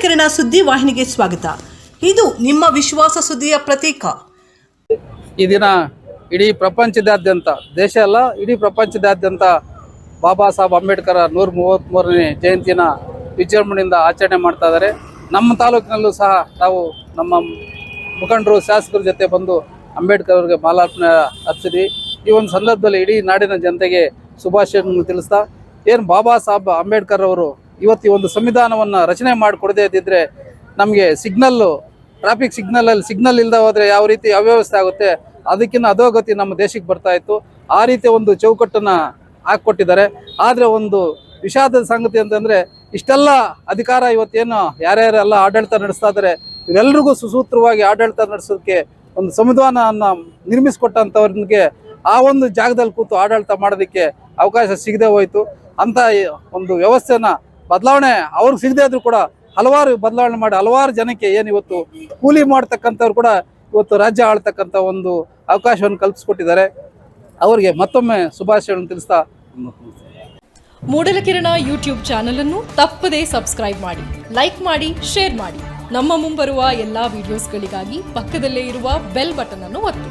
ಮೂಡಲಕೆರೆನ ಸುದ್ದಿ ವಾಹಿನಿಗೆ ಸ್ವಾಗತ. ಇದು ನಿಮ್ಮ ವಿಶ್ವಾಸ ಸುದ್ದಿಯ ಪ್ರತೀಕ. ಈ ದಿನ ಇಡೀ ಪ್ರಪಂಚದಾದ್ಯಂತ, ದೇಶ ಅಲ್ಲ, ಇಡೀ ಪ್ರಪಂಚದಾದ್ಯಂತ ಬಾಬಾ ಸಾಹೇಬ್ ಅಂಬೇಡ್ಕರ್ ನೂರ ಮೂವತ್ತ್ಮೂರನೇ ಜಯಂತಿನ ವಿಜೃಂಭಣೆಯಿಂದ ಆಚರಣೆ ಮಾಡ್ತಾ ಇದ್ದಾರೆ. ನಮ್ಮ ತಾಲೂಕಿನಲ್ಲೂ ಸಹ ನಾವು ನಮ್ಮ ಮುಖಂಡರು, ಶಾಸಕರ ಜೊತೆ ಬಂದು ಅಂಬೇಡ್ಕರ್ ಅವರಿಗೆ ಮಾಲಾರ್ಪಣೆ ಹಚ್ಚಿದ್ವಿ ಈ ಒಂದು ಸಂದರ್ಭದಲ್ಲಿ ಇಡೀ ನಾಡಿನ ಜನತೆಗೆ ಶುಭಾಶಯ ತಿಳಿಸ್ತಾ, ಏನು ಬಾಬಾ ಸಾಹೇಬ್ ಅಂಬೇಡ್ಕರ್ ಅವರು ಇವತ್ತು ಒಂದು ಸಂವಿಧಾನವನ್ನು ರಚನೆ ಮಾಡಿಕೊಡದೇ ಇದ್ದಿದ್ರೆ ನಮಗೆ ಸಿಗ್ನಲ್ಲು ಟ್ರಾಫಿಕ್ ಸಿಗ್ನಲಲ್ಲಿ ಸಿಗ್ನಲ್ ಇಲ್ಲದೆ ಹೋದರೆ ಯಾವ ರೀತಿ ಅವ್ಯವಸ್ಥೆ ಆಗುತ್ತೆ ಅದಕ್ಕಿಂತ ಅಧೋಗತಿ ನಮ್ಮ ದೇಶಕ್ಕೆ ಬರ್ತಾ ಇತ್ತು. ಆ ರೀತಿಯ ಒಂದು ಚೌಕಟ್ಟನ್ನು ಹಾಕ್ಕೊಟ್ಟಿದ್ದಾರೆ. ಆದರೆ ಒಂದು ವಿಷಾದದ ಸಂಗತಿ ಅಂತಂದರೆ ಇಷ್ಟೆಲ್ಲ ಅಧಿಕಾರ ಇವತ್ತೇನು ಯಾರ್ಯಾರೆಲ್ಲ ಆಡಳಿತ ನಡೆಸ್ತಾ ಇದ್ದಾರೆ, ಇವರೆಲ್ರಿಗೂ ಸುಸೂತ್ರವಾಗಿ ಆಡಳಿತ ನಡೆಸೋದಕ್ಕೆ ಒಂದು ಸಂವಿಧಾನವನ್ನು ನಿರ್ಮಿಸಿಕೊಟ್ಟಂಥವ್ರಿಗೆ ಆ ಒಂದು ಜಾಗದಲ್ಲಿ ಕೂತು ಆಡಳಿತ ಮಾಡೋದಕ್ಕೆ ಅವಕಾಶ ಸಿಗದೆ ಹೋಯಿತು. ಅಂತ ಒಂದು ವ್ಯವಸ್ಥೆನ ಬದಲಾವಣೆ ಅವ್ರಿಗೆ ಸಿಗದೆ ಆದರೂ ಕೂಡ ಹಲವಾರು ಬದಲಾವಣೆ ಮಾಡಿ ಹಲವಾರು ಜನಕ್ಕೆ ಏನು ಇವತ್ತು ಕೂಲಿ ಮಾಡ್ತಕ್ಕಂಥವ್ರು ಕೂಡ ಇವತ್ತು ರಾಜ್ಯ ಆಳ್ತಕ್ಕಂಥ ಒಂದು ಅವಕಾಶವನ್ನು ಕಲ್ಪಿಸ್ಕೊಟ್ಟಿದ್ದಾರೆ. ಅವರಿಗೆ ಮತ್ತೊಮ್ಮೆ ಶುಭಾಶಯಗಳನ್ನು ತಿಳಿಸ್ತಾ ಮೂಡಲಕಿರಣ ಯೂಟ್ಯೂಬ್ ಚಾನಲ್ ಅನ್ನು ತಪ್ಪದೇ ಸಬ್ಸ್ಕ್ರೈಬ್ ಮಾಡಿ, ಲೈಕ್ ಮಾಡಿ, ಶೇರ್ ಮಾಡಿ. ನಮ್ಮ ಮುಂಬರುವ ಎಲ್ಲಾ ವಿಡಿಯೋಸ್ಗಳಿಗಾಗಿ ಪಕ್ಕದಲ್ಲೇ ಇರುವ ಬೆಲ್ ಬಟನ್ ಅನ್ನು ಒತ್ತಿ.